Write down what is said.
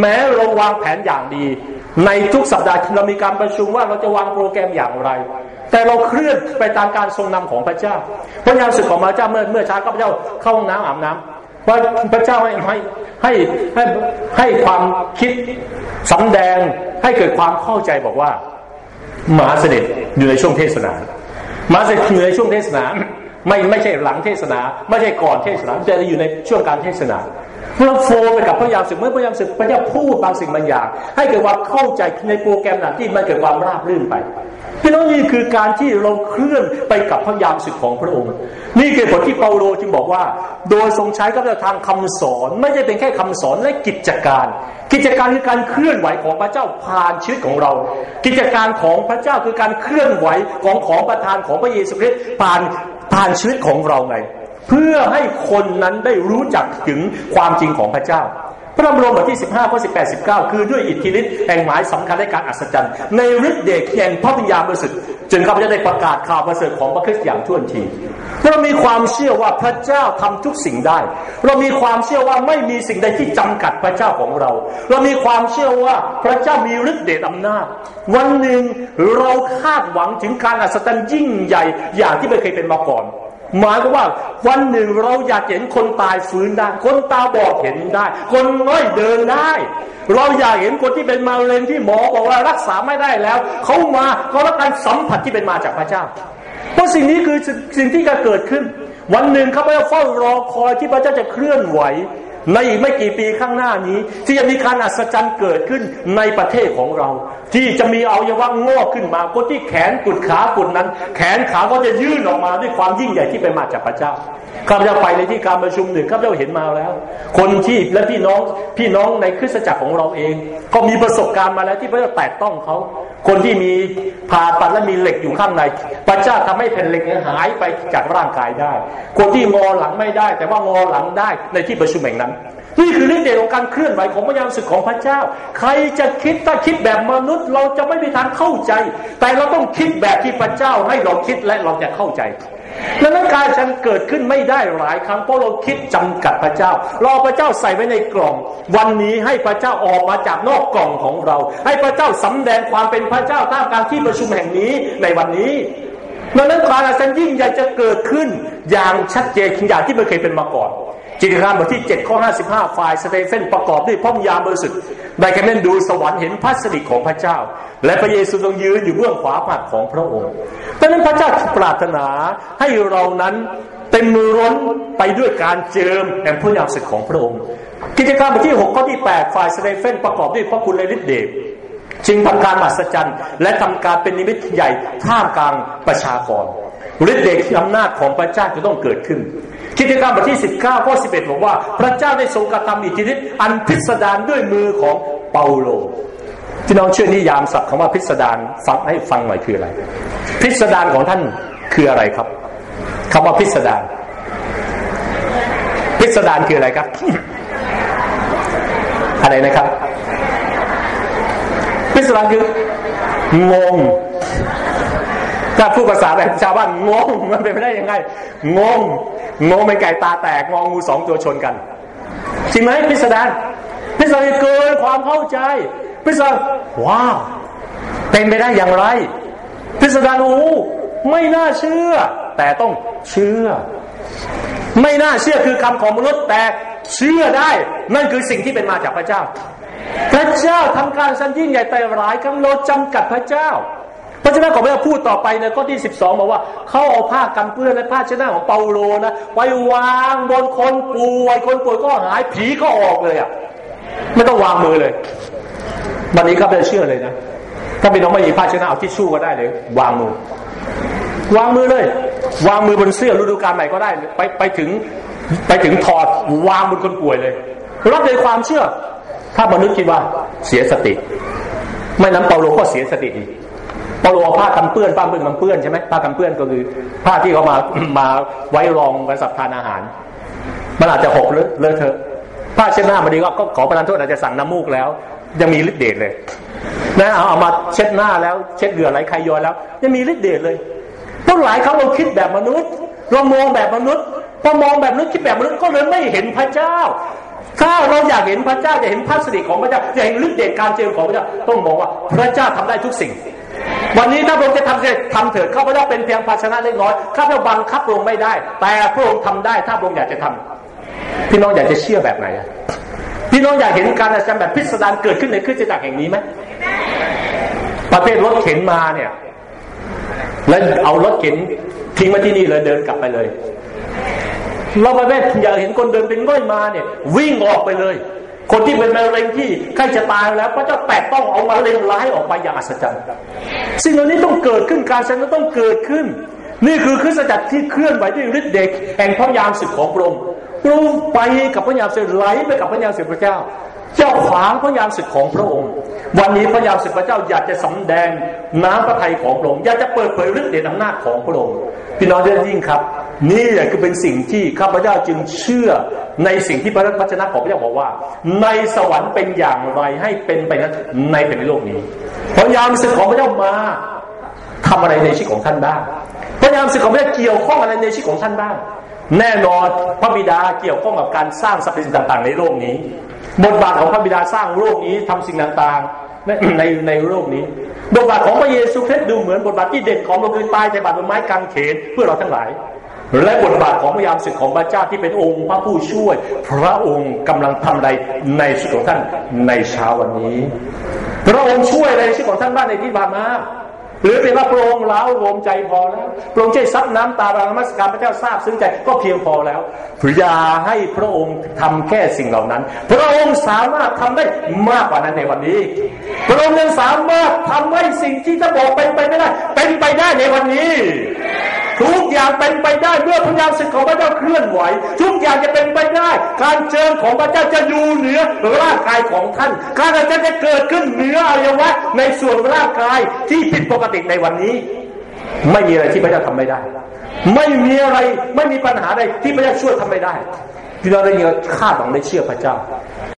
แม้เราวางแผนอย่างดี ในทุกสัปดาห์เรามีการประชุมว่าเราจะวางโปรแกรมอย่างไร แต่เราเคลื่อนไปตามการทรงนำของพระเจ้าพระยามสึกของพระเจ้าเมื่อเมื่อเช้าก็พระเจ้าเข้าห้องน้ำอาบน้ำว่าพระเจ้าให้ให้ให้ให้ให้ความคิดสำแดงให้เกิดความเข้าใจบอกว่าหมาเสด็จอยู่ในช่วงเทศนาหมาเสด็จอยู่ในช่วงเทศนาไม่ไม่ใช่หลังเทศนา ไม่ใช่ก่อนเทศนาแต่อยู่ในช่วงการเทศนา เราโฟไปกับพระยามศึกเมื่อพระยามศึกพระเจ้าพูดบางสิ่งบางอย่าง ให้เกิดความเข้าใจในโปรแกรมนั้นที่มันเกิดความราบรื่นไปพี่น้องนี่คือการที่เราเคลื่อนไปกับพระยามศึกของพระองค์ นี่คือผลที่เปาโลจึงบอกว่า โดยทรงใช้ก็จะทางคำสอน ไม่ใช่เป็นแค่คำสอนและกิจการ กิจการคือการเคลื่อนไหวของพระเจ้าผ่านชีวิตของเรา กิจการของพระเจ้าคือการเคลื่อนไหวของของประทานของพระเยซูคริสต์ผ่านผ่านชีวิตของเราไง เพื่อให้คนนั้นได้รู้จักถึงความจริงของพระเจ้า พระธรรมโรมบทที่ 15ข้อ18 19 คือด้วยอิทธิฤทธิ์แห่งหมายสำคัญในการอัศจรรย์ ในฤทธิ์เดชแห่งพระวิญญาณบริสุทธิ์จึงข้าพเจ้าได้ประกาศข่าวประเสริฐของพระคริสต์อย่างทั่วที เรามีความเชื่อว่าพระเจ้าทำทุกสิ่งได้ เรามีความเชื่อว่าไม่มีสิ่งใดที่จำกัดพระเจ้าของเรา เรามีความเชื่อว่าพระเจ้ามีฤทธิ์เดชอำนาจ วันหนึ่งเราคาดหวังถึงการอัศจรรย์ยิ่งใหญ่อย่างที่ไม่เคยเป็นมาก่อน หมายก็ว่าวันหนึ่งเราอยากเห็นคนตายฟื้นได้ คนตาบอดเห็นได้ คนน้อยเดินได้ เราอยากเห็นคนที่เป็นมาเร็งที่หมอบอกว่ารักษาไม่ได้แล้วเขามาเขารับการสัมผัสที่เป็นมาจากพระเจ้า เพราะสิ่งนี้คือสิ่งที่จะเกิดขึ้น วันหนึ่งข้าพเจ้าเฝ้ารอคอยที่พระเจ้าจะเคลื่อนไหว ในอีกไม่กี่ปีข้างหน้านี้ ที่จะมีการอัศจรรย์เกิดขึ้นในประเทศของเรา ที่จะมีอวัยวะงอกขึ้นมาคนที่แขนกุดขากุดนั้น แขนขาก็จะยื่นออกมาด้วยความยิ่งใหญ่ที่เป็นมาจากพระเจ้าข้าพเจ้าไปในที่การประชุมหนึ่งข้าพเจ้าเห็นมาแล้ว คนที่และพี่น้องพี่น้องในคริสตจักรของเราเอง ก็มีประสบการณ์มาแล้วที่พระเจ้าแตะต้องเขา คนที่มีผ่าตัดและมีเหล็กอยู่ข้างในพระเจ้าทำให้แผ่นเหล็กหายไปจากร่างกายได้ คนที่งอหลังไม่ได้ แต่ว่างอหลังได้ในที่ประชุมแห่งนั้น นี่คือฤทธิ์เดชของการเคลื่อนไหวของพระยามศึกของพระเจ้า ใครจะคิดถ้าคิดแบบมนุษย์ เราจะไม่มีทางเข้าใจ แต่เราต้องคิดแบบที่พระเจ้าให้เราคิดและเราจะเข้าใจดังนั้นการฉันเกิดขึ้นไม่ได้หลายครั้งเพราะเราคิดจำกัดพระเจ้ารอพระเจ้าใส่ไว้ในกล่อง วันนี้ให้พระเจ้าออกมาจากนอกกล่องของเรา ให้พระเจ้าสำแดงความเป็นพระเจ้าท่ามกลางที่ประชุมแห่งนี้ในวันนี้ดังนั้นการอัศจรรย์ยิ่งใหญ่จะเกิดขึ้นอย่างชัดเจนอย่างที่ไม่เคยเป็นมาก่อน จิตการบทที่ 7 ข้อ 55 ฝ่ายสเตเฟนประกอบด้วยพระยามบริสุทธิ์ได้แค่นั้นดูสวรรค์เห็นพระสิริของพระเจ้า และพระเยซูทรงยืนอยู่เบื้องขวาผัดของพระองค์ดังนั้นพระเจ้าปรารถนาให้เรานั้นเต็มมือร้นไปด้วยการเจิมแห่งพระยามสิทธิ์ของพระองค์ กิจการบทที่ 6 ข้อที่ 8 ฝ่ายสเตเฟนประกอบด้วยพระคุณและฤทธิ์เดชจึงทำการมหัศจรรย์ และทำการเป็นนิมิตใหญ่ท่ามกลางประชากร ฤทธิ์เดชอำนาจของพระเจ้าจะต้องเกิดขึ้นกิจกรรมบทที่ 19ข้อ11 บอกว่า พระเจ้าได้ทรงกระทำอิทธิฤทธิ์อันพิสดารด้วยมือของเปาโลที่น้องเชื่อนิยามศัพท์คำว่าพิสดารฟังให้ฟังหน่อยคืออะไร พิสดารของท่านคืออะไรครับคำว่าพิสดารพิสดารคืออะไรครับ อะไรนะครับ พิสดารคืองง ถ้าพูดภาษาแบบชาวบ้านงงมันเป็นไปได้ยังไงงงงงเป็นไก่ตาแตกงองงูสองตัวชนกันจริงไหมพิสดารพิสดารเกินความเข้าใจพิสดารว้าวเป็นไปได้อย่างไร พิสดารโอ้ไม่น่าเชื่อ แต่ต้องเชื่อ ไม่น่าเชื่อคือคำของมนุษย์แต่เชื่อได้ นั่นคือสิ่งที่เป็นมาจากพระเจ้า พระเจ้าทำการสันยิ่งใหญ่แต่หลายครั้งเราจำกัดพระเจ้า ราะฉะนั้นขอพระพูดต่อไปในข้อที่สิบสองบอกว่าเขาเอาผ้ากันเปื้อนและผ้าชนะของเปาโลนะไปวางบนคนป่วย คนป่วยก็หายผีก็ออกเลยอะไม่ต้องวางมือเลย วันนี้ครับเราเชื่อเลยนะถ้าเป็นน้องไม่มีผ้าชนะเอาทิชชู่ก็ได้เลย วางมือ วางมือเลย วางมือบนเสื้อฤดูกาลใหม่ก็ได้ ไปไปถึงไปถึงถอดวางบนคนป่วยเลยรับในความเชื่อ ถ้ามนุษย์คิดว่าเสียสติ ไม่นั้นเปาโลก็เสียสติอีก พอเราผ้ากันเปื้อนผ้าเปื้อนมันเปื้อนใช่ไหมผ้ากันเปื้อนก็คือผ้าที่เขามามาไว้รองกันสับทานอาหาร มันอาจจะหกเลอะเลอะเทอะผ้าเช็ดหน้ามาดีก็ขอประทานโทษอาจจะสั่งน้ำมูกแล้ว ยังมีฤทธิ์เดชเลยนะเอาเอามาเช็ดหน้าแล้วเช็ดเหงื่อไหลใครย้อยแล้ว ยังมีฤทธิ์เดชเลยเพราะหลายครั้งเราคิดแบบมนุษย์ เรามองแบบมนุษย์พอมองแบบมนุษย์คิดแบบมนุษย์ก็เลยไม่เห็นพระเจ้า ถ้าเราอยากเห็นพระเจ้าจะเห็นพระสิริของพระเจ้าจะเห็นฤทธิ์เดชการเจิมของพระเจ้าต้องบอกว่าพระเจ้าทำได้ทุกสิ่ง วันนี้ถ้าพระองค์จะทำเสร็จทำเถิดข้าพเจ้าเป็นเพียงภาชนะเล็กน้อยข้าพเจ้าบังคับพระองค์ไม่ได้ แต่พระองค์ทำได้ถ้าพระองค์อยากจะทำพี่น้องอยากจะเชื่อแบบไหนพี่น้องอยากเห็นการอัศจรรย์แบบพิสดารเกิดขึ้นในคริสตจักรแห่งนี้ไหมประเภทรถเข็นมาเนี่ย แล้วเอารถเข็นทิ้งมาที่นี่เลยเดินกลับไปเลย เราประเภทอยากเห็นคนเดินเป็นง่อยมาเนี่ย วิ่งออกไปเลย คนที่เป็นมะเร็งที่ใกล้จะตายแล้วพระเจ้าแตะต้องเอามะเร็งร้ายออกไปอย่างอัศจรรย์ สิ่งเหล่านี้ต้องเกิดขึ้นการเสนต้องเกิดขึ้น นี่คือคริสตจักรที่เคลื่อนไหวด้วยฤทธิ์เดชแห่งพระยามศึกของพระองค์พระองค์ไปกับพระยามศึกไหลไปกับพระยามศึกพระเจ้า เจ้าขวางพระยามศึกของพระองค์ วันนี้พระยามศึกพระเจ้าอยากจะสำแดงน้ำพระทัยของพระองค์อยากจะเปิดเผยฤทธิ์เดชอำนาจของพระองค์พี่น้องเรื่งยิ่งครับ นี่แหละคือเป็นสิ่งที่ข้าพเจ้าจึงเชื่อในสิ่งที่พระวจนะของพระเจ้าบอกว่า ในสวรรค์เป็นอย่างไรให้เป็นไปนั้นในแผ่นโลกนี้ พระยามศึกของพระเจ้ามาทำอะไรในชีวิตของท่านบ้างพระยามศึกของพระเจ้าเกี่ยวข้องอะไรในชีวิตของท่านบ้างแน่นอนพระบิดาเกี่ยวข้องกับการสร้างสรรพสิ่งต่าง ๆ ในโลกนี้ บทบาทของพระบิดาสร้างโลกนี้ทำสิ่งต่างๆ ในในในโลกนี้ บทบาทของพระเยซูคริสต์ดูเหมือนบทบาทที่เด็ดของเราคือตายในบาดไม้กางเขนเพื่อเราทั้งหลาย และบทบาทของพระยามศึกของพระเจ้าที่เป็นองค์พระผู้ช่วย พระองค์กำลังทำใดในชีวิตของท่านในเช้าวันนี้ พระองค์ช่วยในชีวิตของท่านบ้านในที่ผ่านมาหรือเป็นว่าพระองค์เล้ารวมใจพอแล้วพระองค์ใช้ซับน้ำตาบางมัสการพระเจ้าทราบซึ้งใจก็เพียงพอแล้วอย่าให้พระองค์ทำแค่สิ่งเหล่านั้น พระองค์สามารถทำได้มากกว่านั้นในวันนี้ พระองค์ยังสามารถทำให้สิ่งที่จะบอกเป็นไปไม่ได้เป็นไปได้ในวันนี้ ทุกอย่างเป็นไปได้เมื่อพระยามสิทธิ์ของพระเจ้าเคลื่อนไหว ทุกอย่างจะเป็นไปได้ การเจิญของพระเจ้าจะอยู่เหนือร่างกายของท่าน การอาจจะเกิดขึ้นเหนืออวัยวะในส่วนร่างกายที่ผิดปกติในวันนี้ ไม่มีอะไรที่พระเจ้าทำไม่ได้ ไม่มีอะไรไม่มีปัญหาใดที่พระเจ้าช่วยทำไม่ได้พี่น้องได้ยินคาดหวังได้เชื่อพระเจ้า